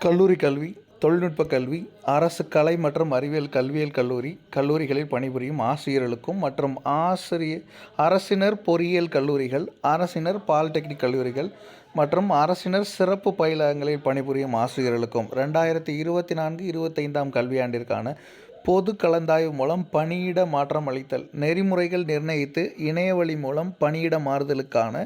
கல்லூரி கல்வி தொழில்நுட்ப கல்வி அரசு கலை மற்றும் அறிவியல் கல்வியியல் கல்லூரி கல்லூரிகளில் பணிபுரியும் ஆசிரியர்களுக்கும் மற்றும் ஆசிரிய அரசினர் பொறியியல் கல்லூரிகள் அரசினர் பாலிடெக்னிக் கல்லூரிகள் மற்றும் அரசினர் சிறப்பு பயிலகங்களில் பணிபுரியும் ஆசிரியர்களுக்கும் ரெண்டாயிரத்தி இருபத்தி நான்கு இருபத்தைந்தாம் கல்வியாண்டிற்கான பொது கலந்தாய்வு மூலம் பணியிட மாற்றம் அளித்தல் நெறிமுறைகள் நிர்ணயித்து இணையவழி மூலம் பணியிட மாறுதலுக்கான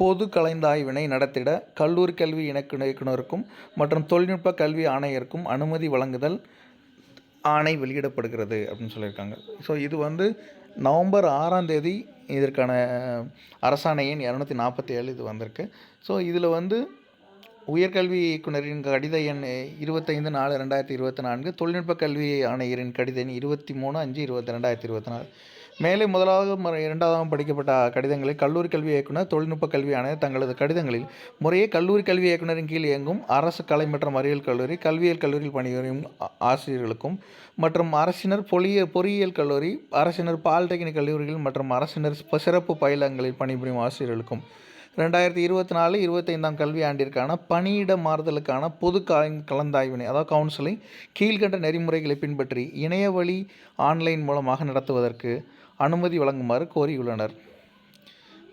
பொது கலந்தாய்வினை நடத்திட கல்லூரி கல்வி இணக்கு இயக்குனருக்கும் மற்றும் தொழில்நுட்ப கல்வி ஆணையருக்கும் அனுமதி வழங்குதல் ஆணை வெளியிடப்படுகிறது அப்படின்னு சொல்லியிருக்காங்க. ஸோ இது வந்து நவம்பர் ஆறாம் தேதி இதற்கான அரசாணையின் இரநூத்தி நாற்பத்தி ஏழு இது வந்திருக்கு. ஸோ இதில் வந்து உயர்கல்வி இயக்குனரின் கடித எண் இருபத்தைந்து நாலு ரெண்டாயிரத்தி இருபத்தி நான்கு தொழில்நுட்ப கல்வி ஆணையரின் கடித எண் இருபத்தி மூணு அஞ்சு இருபத்தி ரெண்டாயிரத்தி இருபத்தி நாலு. மேலே முதலாவது ம- இரண்டாவதாகவும் படிக்கப்பட்ட கடிதங்களை கல்லூரி கல்வி இயக்குனர் தொழில்நுட்ப கல்வி ஆணையர் தங்களது கடிதங்களில் முறையே கல்லூரி கல்வி இயக்குனரின் கீழ் இயங்கும் அரசு கலை மற்றும் அறிவியல் கல்லூரி கல்வியியல் கல்லூரியில் பணிபுரியும் ஆசிரியர்களுக்கும் மற்றும் அரசினர் பொலிய பொறியியல் கல்லூரி அரசினர் பாலிடெக்னிக் கல்லூரிகள் மற்றும் அரசினர் சிறப்பு பயிலங்களில் பணிபுரியும் ஆசிரியர்களுக்கும் ரெண்டாயிரத்தி இருபத்தி நாலு இருபத்தைந்தாம் கல்வி ஆண்டிற்கான பணியிட மாறுதலுக்கான பொது கலந்தாய்வினை அதாவது கவுன்சிலிங் கீழ்கண்ட நெறிமுறைகளை பின்பற்றி இணையவழி ஆன்லைன் மூலமாக நடத்துவதற்கு அனுமதி வழங்குமாறு கோரியுள்ளனர்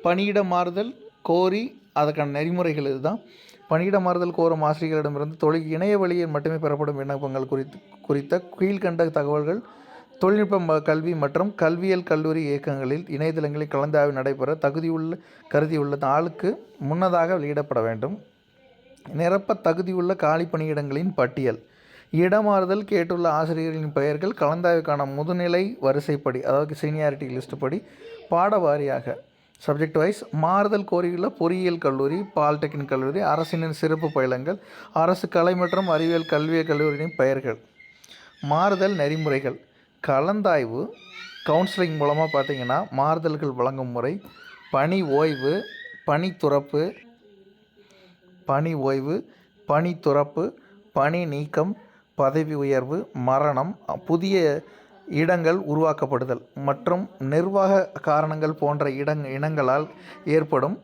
பணியிட மாறுதல் கோரி அதற்கான நெறிமுறைகள் இதுதான். பணியிட மாறுதல் கோரும் ஆசிரியர்களிடமிருந்து தொழில் இணைய வழியில் மட்டுமே பெறப்படும் விண்ணப்பங்கள் குறித்து குறித்த கீழ்கண்ட தகவல்கள் தொழில்நுட்ப கல்வி மற்றும் கல்வியல் கல்லூரி இயக்கங்களில் இணையதளங்களில் கலந்தாய்வு நடைபெற தகுதியுள்ள கருதியுள்ள நாளுக்கு முன்னதாக வெளியிடப்பட வேண்டும். நிரப்ப தகுதியுள்ள காலி பணியிடங்களின் பட்டியல். இடமாறுதல் கேட்டுள்ள ஆசிரியர்களின் பெயர்கள் கலந்தாய்வுக்கான முதுநிலை வரிசைப்படி அதாவது சீனியாரிட்டி லிஸ்ட் படி பாட வாரியாக சப்ஜெக்ட் வைஸ் மாறுதல் கோரியுள்ள பொறியியல் கல்லூரி பாலிடெக்னிக் கல்லூரி அரசினின் சிறப்பு பயிலங்கள் அரசு கலை மற்றும் அறிவியல் கல்வியியல் கல்லூரியின் பெயர்கள். மாறுதல் நெறிமுறைகள். கலந்தாய்வு கவுன்சிலிங் மூலமாக பார்த்தீங்கன்னா மாறுதல்கள் வழங்கும் முறை பணி ஓய்வு பணி துறப்பு பணி ஓய்வு பணி துறப்பு பணி நீக்கம் பதவி உயர்வு மரணம் புதிய இடங்கள் உருவாக்கப்படுதல் மற்றும் நிர்வாக காரணங்கள் போன்ற இடங் இனங்களால் ஏற்படும்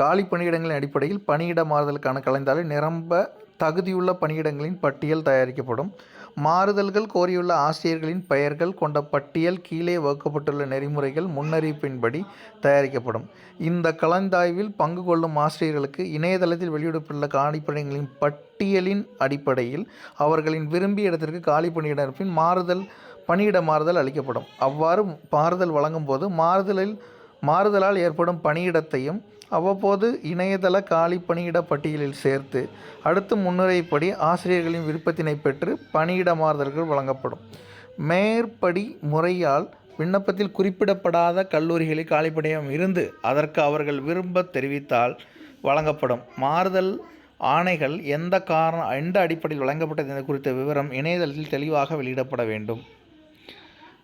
காலி பணியிடங்களின் அடிப்படையில் பணியிட மாறுதலுக்கான கலந்தாய்வில் நிரம்ப தகுதியுள்ள பணியிடங்களின் பட்டியல் தயாரிக்கப்படும். மாறுதல்கள் கோரியுள்ள ஆசிரியர்களின் பெயர்கள் கொண்ட பட்டியல் கீழே வகுக்கப்பட்டுள்ள நெறிமுறைகள் முன்னறிவிப்பின்படி தயாரிக்கப்படும். இந்த கலந்தாய்வில் பங்கு கொள்ளும் ஆசிரியர்களுக்கு இணையதளத்தில் வெளியிடப்பட்டுள்ள காலிப்பணிகளின் பட்டியலின் அடிப்படையில் அவர்களின் விரும்பிய இடத்திற்கு காலி பணியிட இருப்பின் மாறுதல் பணியிட மாறுதல் அளிக்கப்படும். அவ்வாறு மாறுதல் வழங்கும் போது மாறுதலில் மாறுதலால் ஏற்படும் பணியிடத்தையும் அவ்வப்போது இணையதள காலி பணியிட பட்டியலில் சேர்த்து அடுத்து முன்னுரைப்படி ஆசிரியர்களின் விருப்பத்தினை பெற்று பணியிட மாறுதல்கள் வழங்கப்படும். மேற்படி முறையால் விண்ணப்பத்தில் குறிப்பிடப்படாத கல்லூரிகளில் காலிப்பணியம் இருந்து அதற்கு அவர்கள் விரும்ப தெரிவித்தால் வழங்கப்படும். மாறுதல் ஆணைகள் எந்த காரணம் எந்த அடிப்படையில் வழங்கப்பட்டது என்பது குறித்த விவரம் இணையதளத்தில் தெளிவாக வெளியிடப்பட வேண்டும்.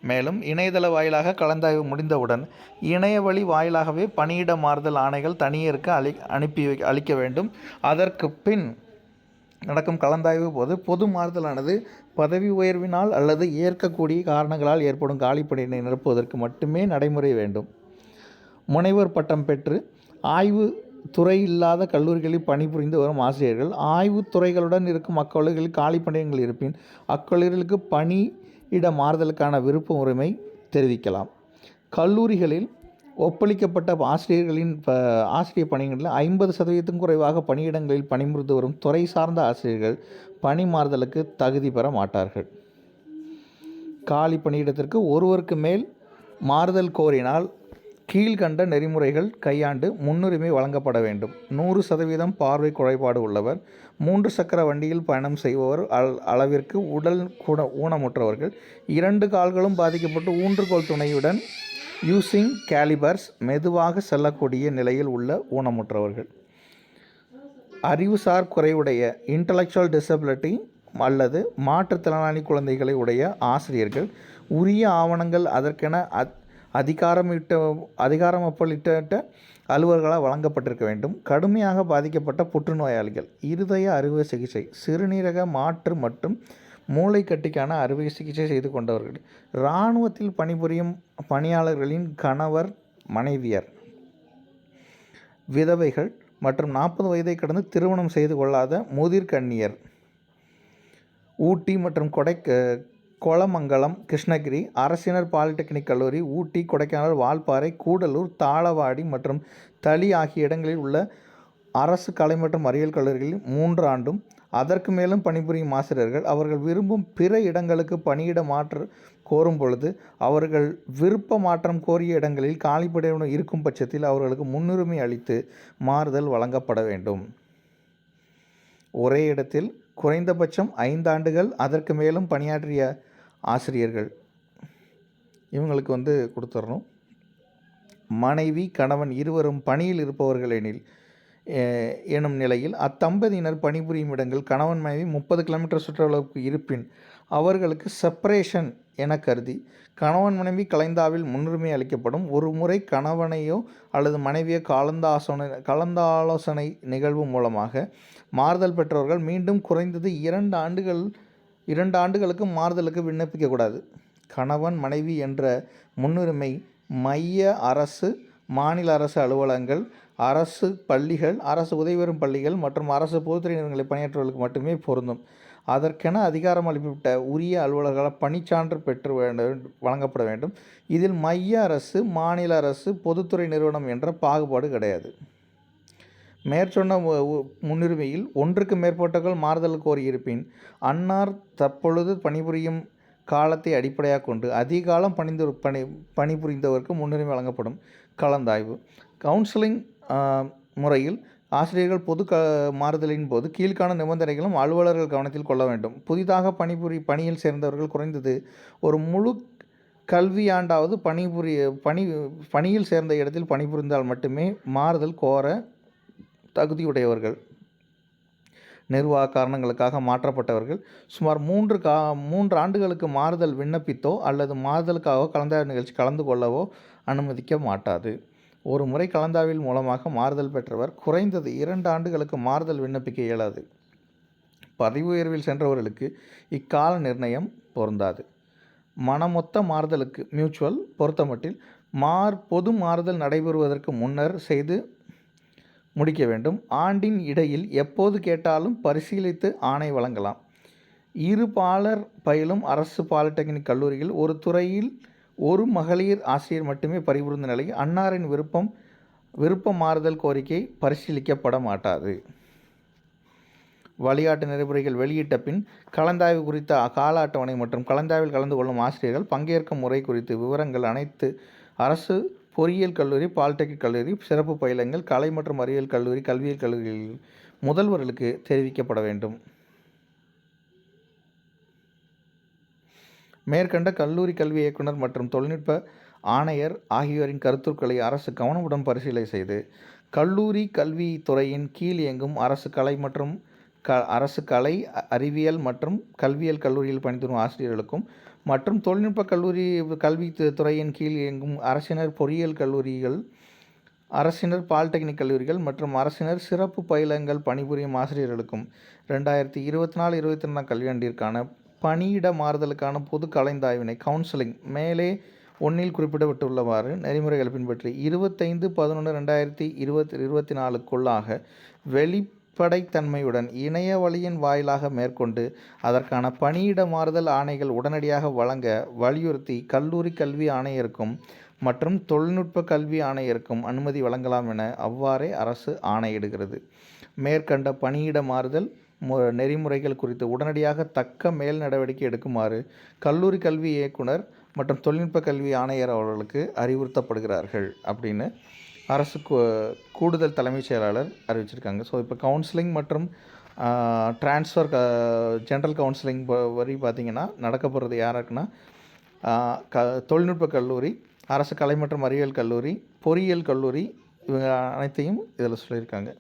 மேலும் இணையதள வாயிலாக கலந்தாய்வு முடிந்தவுடன் இணைய வழி வாயிலாகவே பணியிட மாறுதல் ஆணைகள் தனியருக்கு அளி அனுப்பி வை- அளிக்க வேண்டும். அதற்கு பின் நடக்கும் கலந்தாய்வு போது பொது மாறுதலானது பதவி உயர்வினால் அல்லது ஏற்கக்கூடிய காரணங்களால் ஏற்படும் காலிப்பணியினை நிரப்புவதற்கு மட்டுமே நடைமுறை வேண்டும். முனைவர் பட்டம் பெற்று ஆய்வு துறை இல்லாத கல்லூரிகளில் பணிபுரிந்து வரும் ஆசிரியர்கள் ஆய்வுத் துறைகளுடன் இருக்கும் அக்கல்லூரிகளில் காலி பணியிடங்கள் இருப்பின் அக்கல்லூரிகளுக்கு பணி மாறுதலுக்கான விருப்ப உரிமை தெரிவிக்கலாம். கல்லூரிகளில் ஒப்பளிக்கப்பட்ட ஆசிரியர்களின் ப ஆசிரியர் பணிகளில் ஐம்பது சதவீதத்துக்கும் குறைவாக பணியிடங்களில் பணிபுரிந்து வரும் துறை சார்ந்த ஆசிரியர்கள் பணி மாறுதலுக்கு தகுதி பெற மாட்டார்கள். காலி பணியிடத்திற்கு ஒருவருக்கு மேல் மாறுதல் கோரினால் கீழ்கண்ட நெறிமுறைகள் கையாண்டு முன்னுரிமை வழங்கப்பட வேண்டும். நூறு சதவீதம் பார்வை குறைபாடு உள்ளவர் மூன்று சக்கர வண்டியில் பயணம் செய்பவர் அல் அளவிற்கு உடல் குண ஊனமுற்றவர்கள் இரண்டு கால்களும் பாதிக்கப்பட்டு ஊன்றுகோல் துணையுடன் யூசிங் கேலிபர்ஸ் மெதுவாக செல்லக்கூடிய நிலையில் உள்ள ஊனமுற்றவர்கள். அறிவுசார் குறைவுடைய இன்டலெக்சுவல் டிசபிலிட்டி அல்லது மாற்றுத்திறனாளி குழந்தைகளை உடைய ஆசிரியர்கள் உரிய ஆவணங்கள் அதற்கென அத் அதிகாரமிட்ட அதிகாரமப்பளிட்ட அலுவலர்களால் வழங்கப்பட்டிருக்க வேண்டும். கடுமையாக பாதிக்கப்பட்ட புற்றுநோயாளிகள். இருதய அறுவை சிகிச்சை சிறுநீரக மாற்று மற்றும் மூளைக்கட்டிக்கான அறுவை சிகிச்சை செய்து கொண்டவர்கள். இராணுவத்தில் பணிபுரியும் பணியாளர்களின் கணவர் மனைவியர். விதவைகள் மற்றும் நாற்பது வயதை கடந்து திருமணம் செய்து கொள்ளாத முதிர்கண்ணியர். ஊட்டி மற்றும் கொடை கோலமங்கலம் கிருஷ்ணகிரி அரசினர் பாலிடெக்னிக் கல்லூரி ஊட்டி கொடைக்கானல் வால்பாறை கூடலூர் தாளவாடி மற்றும் தளி ஆகிய இடங்களில் உள்ள அரசு கலை மற்றும் அறிவியல் கல்லூரிகளில் மூன்று ஆண்டும் அதற்கு மேலும் பணிபுரியும் ஆசிரியர்கள் அவர்கள் விரும்பும் பிற இடங்களுக்கு பணியிட மாற்ற கோரும் பொழுது அவர்கள் விருப்ப மாற்றம் கோரிய இடங்களில் காலிப்படையுடன் இருக்கும் பட்சத்தில் அவர்களுக்கு முன்னுரிமை அளித்து மாறுதல் வழங்கப்பட வேண்டும். ஒரே இடத்தில் குறைந்தபட்சம் ஐந்தாண்டுகள் அதற்கு மேலும் பணியாற்றிய ஆசிரியர்கள் இவங்களுக்கு வந்து கொடுத்துடணும் மனைவி கணவன் இருவரும் பணியில் இருப்பவர்கள் எனில் எனும் நிலையில் அத்தம்பதியினர் பணிபுரியும் இடங்கள் கணவன் மனைவி முப்பது கிலோமீட்டர் சுற்றளவுக்கு இருப்பின் அவர்களுக்கு செப்பரேஷன் என கருதி கணவன் மனைவி கலைந்தாவில் முன்னுரிமை அளிக்கப்படும். ஒரு முறை கணவனையோ அல்லது மனைவியோ கலந்தாசோனை கலந்தாலோசனை நிகழ்வு மூலமாக மாறுதல் பெற்றவர்கள் மீண்டும் குறைந்தது இரண்டு ஆண்டுகள் இரண்டு ஆண்டுகளுக்கு மாறுதலுக்கு விண்ணப்பிக்கக்கூடாது. கணவன் மனைவி என்ற முன்னுரிமை மைய அரசு மாநில அரசு அலுவலகங்கள் அரசு பள்ளிகள் அரசு உதவி பெறும் பள்ளிகள் மற்றும் அரசு பொதுத்துறை நிறுவனங்களில் பணியாற்றுவர்களுக்கு மட்டுமே பொருந்தும். அதற்கென அதிகாரம் அளிக்கப்பட்ட உரிய அலுவலர்களால் பணிச்சான்று பெற்று வேண்டும் வழங்கப்பட வேண்டும். இதில் மைய அரசு மாநில அரசு பொதுத்துறை நிறுவனம் என்ற பாகுபாடு கிடையாது. மேற்சொன்ன உ- முன்னுரிமையில் ஒன்றுக்கு மேற்பட்டவர்கள் மாறுதல் கோரியிருப்பின் அன்னார் தற்பொழுது பணிபுரியும் காலத்தை அடிப்படையாக கொண்டு அதிக காலம் பணிந்து பணி பணிபுரிந்தவருக்கு முன்னுரிமை வழங்கப்படும் கலந்தாய்வு. கவுன்சிலிங் முறையில் ஆசிரியர்கள் பொது க மாறுதலின் போது கீழ்காணும் நிபந்தனைகளும் அலுவலர்கள் கவனத்தில் கொள்ள வேண்டும். புதிதாக பணிபுரி பணியில் சேர்ந்தவர்கள் குறைந்தது ஒரு முழு கல்வியாண்டாவது பணிபுரிய பணி பணியில் சேர்ந்த இடத்தில் பணிபுரிந்தால் மட்டுமே மாறுதல் கோர தகுதியுடையவர்கள் நிர்வாக காரணங்களுக்காக மாற்றப்பட்டவர்கள் சுமார் மூன்று கா மூன்று ஆண்டுகளுக்கு மாறுதல் விண்ணப்பித்தோ அல்லது மாறுதலுக்காக கலந்தாய்வு நிகழ்ச்சி கலந்து கொள்ளவோ அனுமதிக்க மாட்டாது. ஒரு முறை கலந்தாய்வில் மூலமாக மாறுதல் பெற்றவர் குறைந்தது இரண்டு ஆண்டுகளுக்கு மாறுதல் விண்ணப்பிக்க இயலாது. பதவி உயர்வில் சென்றவர்களுக்கு இக்கால நிர்ணயம் பொருந்தாது. மனமொத்த மாறுதலுக்கு மியூச்சுவல் பொறுத்தமட்டில் மார் பொது மாறுதல் நடைபெறுவதற்கு முன்னர் செய்து முடிக்க வேண்டும். ஆண்டின் இடையில் எப்போது கேட்டாலும் பரிசீலித்து ஆணை வழங்கலாம். இரு பாலர் பயிலும் அரசு பாலிடெக்னிக் கல்லூரியில் ஒரு துறையில் ஒரு மகளிர் ஆசிரியர் மட்டுமே பரிபுரிந்த நிலையில் அன்னாரின் விருப்பம் விருப்ப மாறுதல் கோரிக்கை பரிசீலிக்கப்பட மாட்டாது. வழிகாட்டு நெறிமுறைகள் வெளியிட்ட பின் கலந்தாய்வு குறித்த கால அட்டவணை மற்றும் கலந்தாய்வில் கலந்து கொள்ளும் ஆசிரியர்கள் பங்கேற்கும் முறை குறித்து விவரங்கள் அனைத்து அரசு பொறியியல் கல்லூரி பாலிடெக்னிக் கல்லூரி சிறப்பு பயிலங்கள் கலை மற்றும் அறிவியல் கல்லூரி கல்வியியல் கல்லூரிகளில் முதல்வர்களுக்கு தெரிவிக்கப்பட வேண்டும். மேற்கண்ட கல்லூரி கல்வி இயக்குனர் மற்றும் தொழில்நுட்ப ஆணையர் ஆகியோரின் கருத்துக்களை அரசு கவனமுடன் பரிசீலனை செய்து கல்லூரி கல்வித்துறையின் கீழ் இயங்கும் அரசு கலை மற்றும் க அரசு கலை அறிவியல் மற்றும் கல்வியியல் கல்லூரியில் பணிபுரியும் ஆசிரியர்களுக்கும் மற்றும் தொழில்நுட்ப கல்லூரி கல்வி துறையின் கீழ் இயங்கும் அரசினர் பொறியியல் கல்லூரிகள் அரசினர் பாலிடெக்னிக் கல்லூரிகள் மற்றும் அரசினர் சிறப்பு பயிலங்கள் பணிபுரியும் ஆசிரியர்களுக்கும் ரெண்டாயிரத்தி இருபத்தி நாலு இருபத்தி ரெண்டாம் கல்வியாண்டிற்கான பணியிட மாறுதலுக்கான பொது கலந்தாய்வினை கவுன்சிலிங் மேலே ஒன்றில் குறிப்பிடப்பட்டுள்ளவாறு நெறிமுறைகளை பின்பற்றி இருபத்தைந்து பதினொன்று ரெண்டாயிரத்தி இருபத்தி இருபத்தி நாலுக்குள்ளாக வெளி வெளிப்படைத்தன்மையுடன் இணைய வழியின் வாயிலாக மேற்கொண்டு அதற்கான பணியிட மாறுதல் ஆணைகள் உடனடியாக வழங்க வலியுறுத்தி கல்லூரி கல்வி ஆணையருக்கும் மற்றும் தொழில்நுட்ப கல்வி ஆணையருக்கும் அனுமதி வழங்கலாம் என அவ்வாறே அரசு ஆணையிடுகிறது. மேற்கண்ட பணியிட மாறுதல் நெறிமுறைகள் குறித்து உடனடியாக தக்க மேல் நடவடிக்கை எடுக்குமாறு கல்லூரி கல்வி இயக்குனர் மற்றும் தொழில்நுட்ப கல்வி ஆணையர் அவர்களுக்கு அறிவுறுத்தப்படுகிறார்கள் அப்படின்னு அரசு கூடுதல் தலைமைச் செயலாளர் அறிவிச்சிருக்காங்க. ஸோ இப்போ கவுன்சிலிங் மற்றும் ட்ரான்ஸ்ஃபர் ஜென்ரல் கவுன்சிலிங் வரி பார்த்திங்கன்னா நடக்க போகிறது யாருக்குன்னா க தொழில்நுட்ப கல்லூரி அரசு கலை மற்றும் அறிவியல் கல்லூரி பொறியியல் கல்லூரி இவங்க அனைத்தையும் இதில் சொல்லியிருக்காங்க.